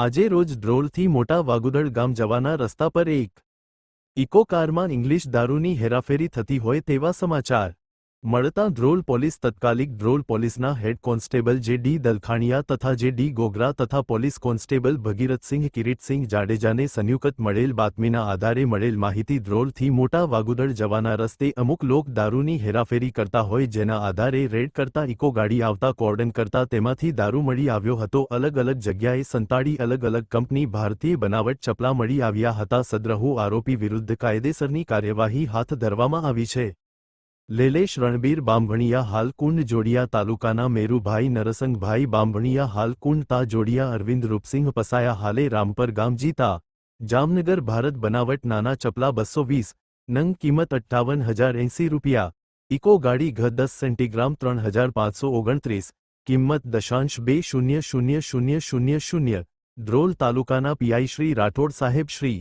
આજે રોજ ધ્રોલથી મોટા વાગુદળ ગામ જવાના રસ્તા પર એક ઇકો કારમાં ઇંગ્લિશ દારૂની હેરાફેરી થતી હોય તેવા સમાચાર. મળતા ધ્રોલ પોલીસ તત્કાલિક ધ્રોલ પોલીસના હેડ કોન્સ્ટેબલ જે ડી દલખાણિયા તથા જે ડી ગોગરા તથા પોલીસ કોન્સ્ટેબલ ભગીરથસિંહ કિરીટસિંહ જાડેજાને સંયુક્ત મળેલ બાતમીના આધારે મળેલ માહિતી ધ્રોલથી મોટા વાગુદળ જવાના રસ્તે અમુક લોક દારૂની હેરાફેરી કરતા હોય જેના આધારે રેડ કરતા ઇકો ગાડી આવતા કોર્ડન કરતા તેમાંથી દારૂ મળી આવ્યો હતો. અલગ અલગ જગ્યાએ સંતાડી અલગ અલગ કંપની ભારતીય બનાવટ ચપલા મળી આવ્યા હતા. સદ્રહુ આરોપી વિરુદ્ધ કાયદેસરની કાર્યવાહી હાથ ધરવામાં આવી છે. લેલેશ રણબીર બાંભણિયા હાલ કુંડ જોડિયા તાલુકાના મેરુભાઈ નરસંગભાઈ બાંભણિયા હાલ કુંડ તા જોડિયા અરવિંદ રૂપસિંહ પસાયા હાલે રામપર ગામ જીતા જામનગર ભારત બનાવટ નાના ચપલા બસો વીસ નંગ કિંમત અઠ્ઠાવન હજાર એંસી રૂપિયા ઇકો ગાડી ઘ દસ સેન્ટીગ્રામ ત્રણ હજાર પાંચસો ઓગણત્રીસ કિંમત દશાંશ બે શૂન્ય શૂન્ય શૂન્ય શૂન્ય શૂન્ય ધ્રોલ તાલુકાના પીઆઈ શ્રી રાઠોડ સાહેબ શ્રી